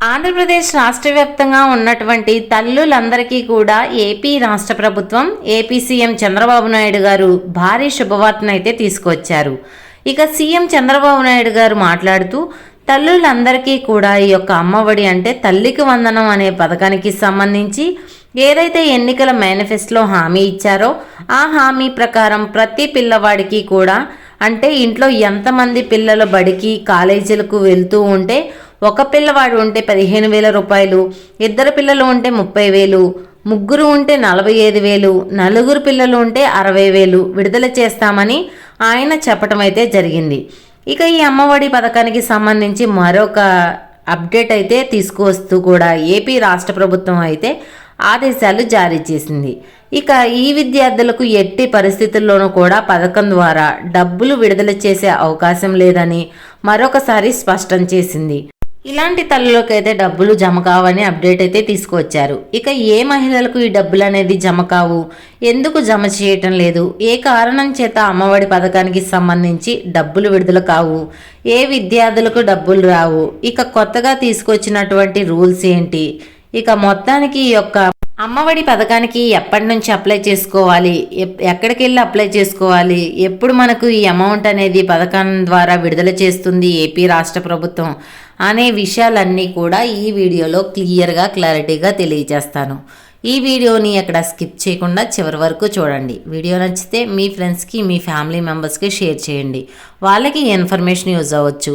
ఆంధ్రప్రదేశ్ రాష్ట్ర వ్యాప్తంగా ఉన్నటువంటి తల్లులందరికీ కూడా ఏపీ రాష్ట్ర ప్రభుత్వం ఏపీ సీఎం చంద్రబాబు నాయుడు గారు భారీ శుభవార్తనైతే తీసుకొచ్చారు ఇక సీఎం చంద్రబాబు నాయుడు గారు మాట్లాడుతూ తల్లులందరికీ కూడా ఈ యొక్క అమ్మఒడి అంటే తల్లికి వందనం అనే పథకానికి సంబంధించి ఏదైతే ఎన్నికల మేనిఫెస్టోలో హామీ ఇచ్చారో ఆ హామీ ప్రకారం ప్రతి పిల్లవాడికి కూడా అంటే ఇంట్లో ఎంతమంది పిల్లల బడికి కాలేజీలకు వెళ్తూ ఉంటే ఒక పిల్లవాడు ఉంటే పదిహేను వేల రూపాయలు ఇద్దరు పిల్లలు ఉంటే ముప్పై వేలు ముగ్గురు ఉంటే నలభై ఐదు వేలు నలుగురు పిల్లలు ఉంటే అరవై వేలు విడుదల చేస్తామని ఆయన చెప్పటం అయితే జరిగింది. ఇక ఈ అమ్మఒడి పథకానికి సంబంధించి మరొక అప్డేట్ అయితే తీసుకువస్తూ కూడా ఏపీ రాష్ట్ర ప్రభుత్వం అయితే ఆదేశాలు జారీ చేసింది. ఇక ఈ విద్యార్థులకు ఎట్టి పరిస్థితుల్లోనూ కూడా పథకం ద్వారా డబ్బులు విడుదల చేసే అవకాశం లేదని మరొకసారి స్పష్టం చేసింది. ఇలాంటి తల్లులకైతే డబ్బులు జమ కావని అప్డేట్ అయితే తీసుకువచ్చారు. ఇక ఏ మహిళలకు ఈ డబ్బులు అనేది జమ కావు? ఎందుకు జమ చేయటం లేదు? ఏ కారణం చేత అమ్మఒడి పథకానికి సంబంధించి డబ్బులు విడుదల కావు? ఏ విద్యార్థులకు డబ్బులు రావు? ఇక కొత్తగా తీసుకొచ్చినటువంటి రూల్స్ ఏంటి? ఇక మొత్తానికి ఈ యొక్క అమ్మఒడి పథకానికి ఎప్పటి నుంచి అప్లై చేసుకోవాలి? ఎప్- ఎక్కడికి వెళ్ళి అప్లై చేసుకోవాలి? ఎప్పుడు మనకు ఈ అమౌంట్ అనేది పథకం ద్వారా విడుదల చేస్తుంది ఏపీ రాష్ట్ర ప్రభుత్వం? అనే విషయాలన్నీ కూడా ఈ వీడియోలో క్లియర్గా క్లారిటీగా తెలియజేస్తాను. ఈ వీడియోని అక్కడ స్కిప్ చేయకుండా చివరి వరకు చూడండి. వీడియో నచ్చితే మీ ఫ్రెండ్స్కి మీ ఫ్యామిలీ మెంబర్స్కి షేర్ చేయండి. వాళ్ళకి ఇన్ఫర్మేషన్ యూజ్ అవ్వచ్చు.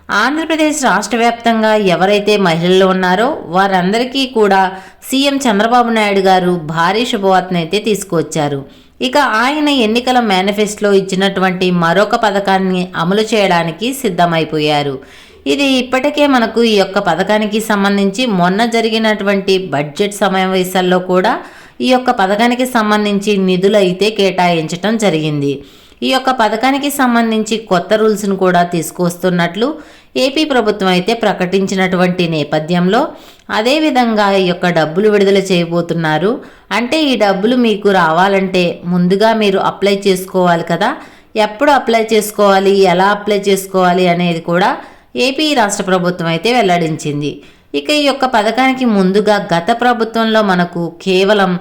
ఆంధ్రప్రదేశ్ రాష్ట్ర వ్యాప్తంగా ఎవరైతే మహిళలు ఉన్నారో వారందరికీ కూడా సీఎం చంద్రబాబు నాయుడు గారు భారీ శుభవార్తను అయితే తీసుకువచ్చారు. ఇక ఆయన ఎన్నికల మేనిఫెస్టోలో ఇచ్చినటువంటి మరొక పథకాన్ని అమలు చేయడానికి సిద్ధమైపోయారు. ఇది ఇప్పటికే మనకు ఈ యొక్క పథకానికి సంబంధించి మొన్న జరిగినటువంటి బడ్జెట్ సమావేశాల్లో కూడా ఈ యొక్క పథకానికి సంబంధించి నిధులు అయితే కేటాయించటం జరిగింది. ఈ యొక్క పథకానికి సంబంధించి కొత్త రూల్స్ను కూడా తీసుకొస్తున్నట్లు ఏపీ ప్రభుత్వం అయితే ప్రకటించినటువంటి నేపథ్యంలో అదేవిధంగా ఈ యొక్క డబ్బులు విడుదల చేయబోతున్నారు. అంటే ఈ డబ్బులు మీకు రావాలంటే ముందుగా మీరు అప్లై చేసుకోవాలి కదా. ఎప్పుడు అప్లై చేసుకోవాలి ఎలా అప్లై చేసుకోవాలి అనేది కూడా ఏపీ రాష్ట్ర ప్రభుత్వం అయితే వెల్లడించింది. ఇక ఈ యొక్క పథకానికి ముందుగా గత ప్రభుత్వంలో మనకు కేవలం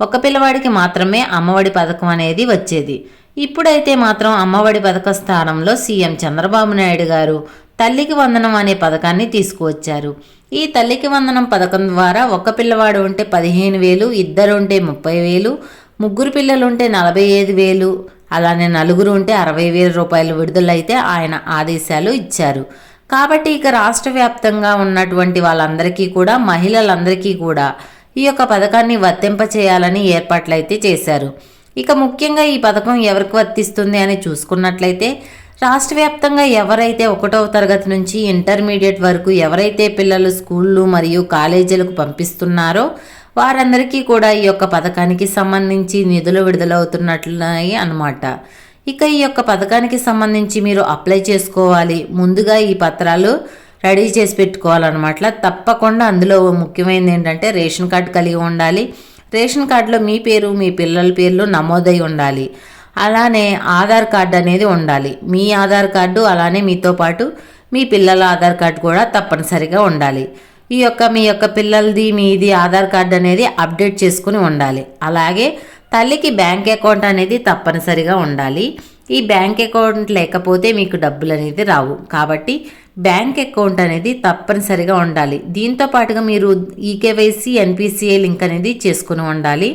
ఒక పిల్లవాడికి మాత్రమే అమ్మఒడి పథకం అనేది వచ్చేది. ఇప్పుడైతే మాత్రం అమ్మఒడి పథక స్థానంలో సీఎం చంద్రబాబు నాయుడు గారు తల్లికి వందనం అనే పథకాన్ని తీసుకువచ్చారు. ఈ తల్లికి వందనం పథకం ద్వారా ఒక పిల్లవాడు ఉంటే పదిహేను వేలు ఇద్దరు ఉంటే ముప్పై వేలు ముగ్గురు పిల్లలు ఉంటే నలభై ఐదు వేలు అలానే నలుగురు ఉంటే అరవై వేల రూపాయలు విడుదలైతే ఆయన ఆదేశాలు ఇచ్చారు. కాబట్టి ఇక రాష్ట్ర వ్యాప్తంగా ఉన్నటువంటి వాళ్ళందరికీ కూడా మహిళలందరికీ కూడా ఈ యొక్క పథకాన్ని వర్తింపచేయాలని ఏర్పాట్లయితే చేశారు. ఇక ముఖ్యంగా ఈ పథకం ఎవరికి వర్తిస్తుంది అని చూసుకున్నట్లయితే రాష్ట్ర వ్యాప్తంగా ఎవరైతే ఒకటవ తరగతి నుంచి ఇంటర్మీడియట్ వరకు ఎవరైతే పిల్లలు స్కూళ్ళు మరియు కాలేజీలకు పంపిస్తున్నారో వారందరికీ కూడా ఈ యొక్క పథకానికి సంబంధించి నిధులు విడుదలవుతున్నట్లున్నాయి అన్నమాట. ఇక ఈ యొక్క పథకానికి సంబంధించి మీరు అప్లై చేసుకోవాలి ముందుగా ఈ పత్రాలు రెడీ చేసి పెట్టుకోవాలన్నమాట. తప్పకుండా అందులో ముఖ్యమైనది ఏంటంటే రేషన్ కార్డు కలిగి ఉండాలి రేషన్ కార్డులో మీ పేరు మీ పిల్లల పేర్లు నమోదై ఉండాలి. అలానే ఆధార్ కార్డు అనేది ఉండాలి. మీ ఆధార్ కార్డు అలానే మీతో పాటు మీ పిల్లల ఆధార్ కార్డు కూడా తప్పనిసరిగా ఉండాలి. ఈ యొక్క మీ యొక్క పిల్లలది మీది ఆధార్ కార్డు అనేది అప్డేట్ చేసుకుని ఉండాలి. అలాగే తల్లికి బ్యాంక్ అకౌంట్ అనేది తప్పనిసరిగా ఉండాలి. ఈ బ్యాంక్ అకౌంట్ లేకపోతే మీకు డబ్బులు అనేది రావు. కాబట్టి బ్యాంక్ అకౌంట్ అనేది తప్పనిసరిగా ఉండాలి. దీంతో పాటుగా మీరు ఈకేవైసీ ఎన్పిసిఐ లింక్ అనేది చేసుకుని ఉండాలి.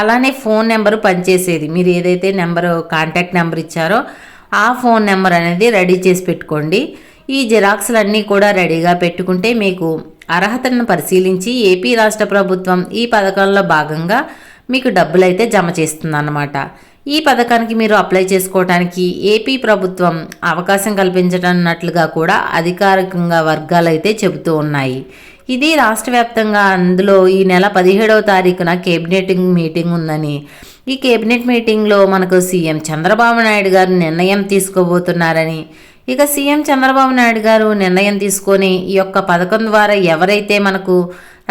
అలానే ఫోన్ నెంబరు పనిచేసేది. మీరు ఏదైతే నెంబరు కాంటాక్ట్ నెంబర్ ఇచ్చారో ఆ ఫోన్ నెంబర్ అనేది రెడీ చేసి పెట్టుకోండి. ఈ జిరాక్స్లన్నీ కూడా రెడీగా పెట్టుకుంటే మీకు అర్హతను పరిశీలించి ఏపీ రాష్ట్ర ప్రభుత్వం ఈ పథకంలో భాగంగా మీకు డబ్బులు అయితే జమ చేస్తుందన్నమాట. ఈ పథకానికి మీరు అప్లై చేసుకోవడానికి ఏపీ ప్రభుత్వం అవకాశం కల్పించటన్నట్లుగా కూడా అధికారికంగా వర్గాలు అయితే చెబుతూ ఉన్నాయి. ఇది రాష్ట్ర వ్యాప్తంగా అందులో ఈ నెల పదిహేడవ తారీఖున కేబినెట్ మీటింగ్ ఉందని ఈ కేబినెట్ మీటింగ్లో మనకు సీఎం చంద్రబాబు నాయుడు గారు నిర్ణయం తీసుకోబోతున్నారని ఇక సీఎం చంద్రబాబు నాయుడు గారు నిర్ణయం తీసుకొని ఈ యొక్క పథకం ద్వారా ఎవరైతే మనకు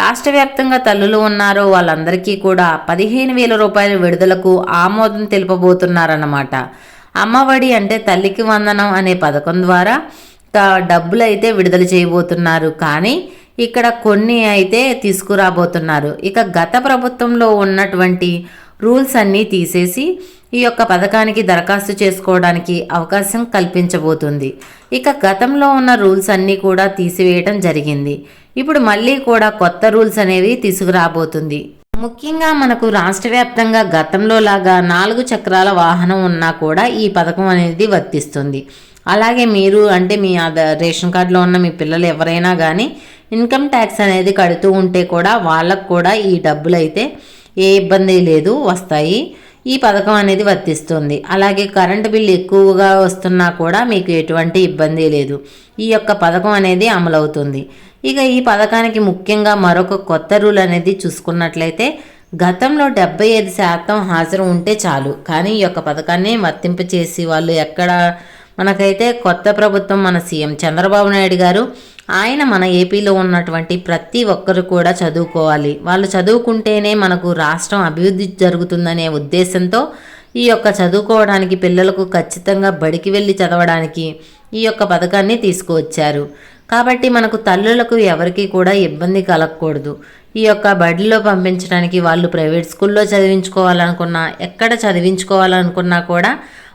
రాష్ట్ర వ్యాప్తంగా తల్లులు ఉన్నారో వాళ్ళందరికీ కూడా పదిహేను వేల రూపాయల విడుదలకు ఆమోదం తెలుపబోతున్నారన్నమాట. అమ్మఒడి అంటే తల్లికి వందనం అనే పథకం ద్వారా డబ్బులు అయితే విడుదల చేయబోతున్నారు. కానీ ఇక్కడ కొన్ని అయితే తీసుకురాబోతున్నారు. ఇక గత ప్రభుత్వంలో ఉన్నటువంటి రూల్స్ అన్నీ తీసేసి ఈ యొక్క పథకానికి దరఖాస్తు చేసుకోవడానికి అవకాశం కల్పించబోతుంది. ఇక గతంలో ఉన్న రూల్స్ అన్నీ కూడా తీసివేయటం జరిగింది. ఇప్పుడు మళ్ళీ కూడా కొత్త రూల్స్ అనేవి తీసుకురాబోతుంది. ముఖ్యంగా మనకు రాష్ట్ర వ్యాప్తంగా గతంలో లాగా నాలుగు చక్రాల వాహనం ఉన్నా కూడా ఈ పథకం అనేది వర్తిస్తుంది. అలాగే మీరు అంటే మీ ఆధార్ రేషన్ కార్డులో ఉన్న మీ పిల్లలు ఎవరైనా కానీ ఇన్కమ్ ట్యాక్స్ అనేది కడుతూ ఉంటే కూడా వాళ్ళకు కూడా ఈ డబ్బులు అయితే ఏ ఇబ్బంది లేదు వస్తాయి. ఈ పథకం అనేది వర్తిస్తుంది. అలాగే కరెంటు బిల్లు ఎక్కువగా వస్తున్నా కూడా మీకు ఎటువంటి ఇబ్బంది లేదు. ఈ యొక్క పథకం అనేది అమలవుతుంది. ఇక ఈ పథకానికి ముఖ్యంగా మరొక కొత్త రూల్ అనేది చూసుకున్నట్లయితే గతంలో డెబ్బై ఐదు శాతం హాజరు ఉంటే చాలు. కానీ ఈ యొక్క పథకాన్ని వర్తింపచేసి వాళ్ళు ఎక్కడ మనకైతే కొత్త ప్రభుత్వం మన సీఎం చంద్రబాబు నాయుడు గారు ఆయన మన ఏపీలో ఉన్నటువంటి ప్రతి ఒక్కరు కూడా చదువుకోవాలి. వాళ్ళు చదువుకుంటేనే మనకు రాష్ట్రం అభివృద్ధి జరుగుతుందనే ఉద్దేశంతో ఈ యొక్క చదువుకోవడానికి పిల్లలకు ఖచ్చితంగా బడికి వెళ్ళి చదవడానికి ఈ యొక్క పథకాన్ని తీసుకువచ్చారు. కాబట్టి మనకు తల్లులకు ఎవరికీ కూడా ఇబ్బంది కలగకూడదు. ఈ యొక్క బడిలో పంపించడానికి వాళ్ళు ప్రైవేట్ స్కూల్లో చదివించుకోవాలనుకున్నా ఎక్కడ చదివించుకోవాలనుకున్నా కూడా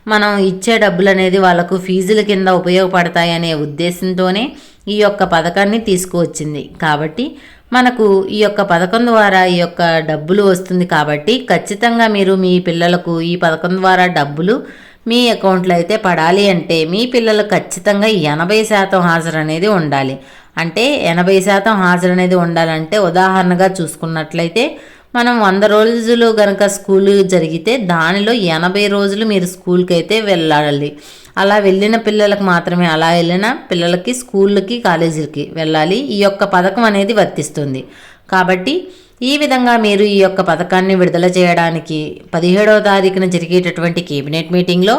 మనం ఇచ్చే డబ్బులు అనేది వాళ్ళకు ఫీజుల కింద ఉపయోగపడతాయనే ఉద్దేశంతోనే ఈ యొక్క పథకాన్ని తీసుకువచ్చింది. కాబట్టి మనకు ఈ యొక్క పథకం ద్వారా ఈ యొక్క డబ్బులు వస్తుంది కాబట్టి ఖచ్చితంగా మీరు మీ పిల్లలకు ఈ పథకం ద్వారా డబ్బులు మీ అకౌంట్లో అయితే పడాలి అంటే మీ పిల్లలు ఖచ్చితంగా ఎనభై శాతం హాజరు అనేది ఉండాలి. అంటే ఎనభై శాతం హాజరు అనేది ఉండాలంటే ఉదాహరణగా చూసుకున్నట్లయితే మనం వంద రోజులు కనుక స్కూల్ జరిగితే దానిలో ఎనభై రోజులు మీరు స్కూల్కి అయితే వెళ్ళాలి. అలా వెళ్ళిన పిల్లలకు మాత్రమే అలా వెళ్ళిన పిల్లలకి స్కూళ్ళకి కాలేజీలకి వెళ్ళాలి. ఈ యొక్క పథకం అనేది వర్తిస్తుంది. కాబట్టి ఈ విధంగా మీరు ఈ యొక్క పథకాన్ని విడుదల చేయడానికి పదిహేడవ తారీఖున జరిగేటటువంటి కేబినెట్ మీటింగ్లో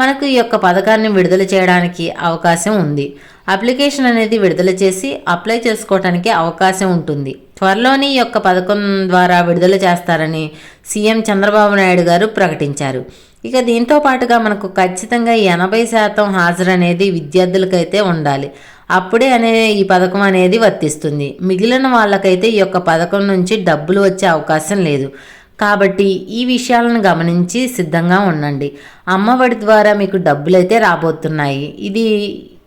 మనకు ఈ యొక్క పథకాన్ని విడుదల చేయడానికి అవకాశం ఉంది. అప్లికేషన్ అనేది విడుదల చేసి అప్లై చేసుకోవడానికి అవకాశం ఉంటుంది. త్వరలోని ఈ యొక్క పథకం ద్వారా విడుదల చేస్తారని సీఎం చంద్రబాబు నాయుడు గారు ప్రకటించారు. ఇక దీంతో పాటుగా మనకు ఖచ్చితంగా ఎనభై శాతం హాజరు అనేది విద్యార్థులకైతే ఉండాలి. అప్పుడే అనే ఈ పథకం అనేది వర్తిస్తుంది. మిగిలిన వాళ్ళకైతే ఈ యొక్క పథకం నుంచి డబ్బులు వచ్చే అవకాశం లేదు. కాబట్టి ఈ విషయాలను గమనించి సిద్ధంగా ఉండండి. అమ్మఒడి ద్వారా మీకు డబ్బులు అయితే రాబోతున్నాయి. ఇది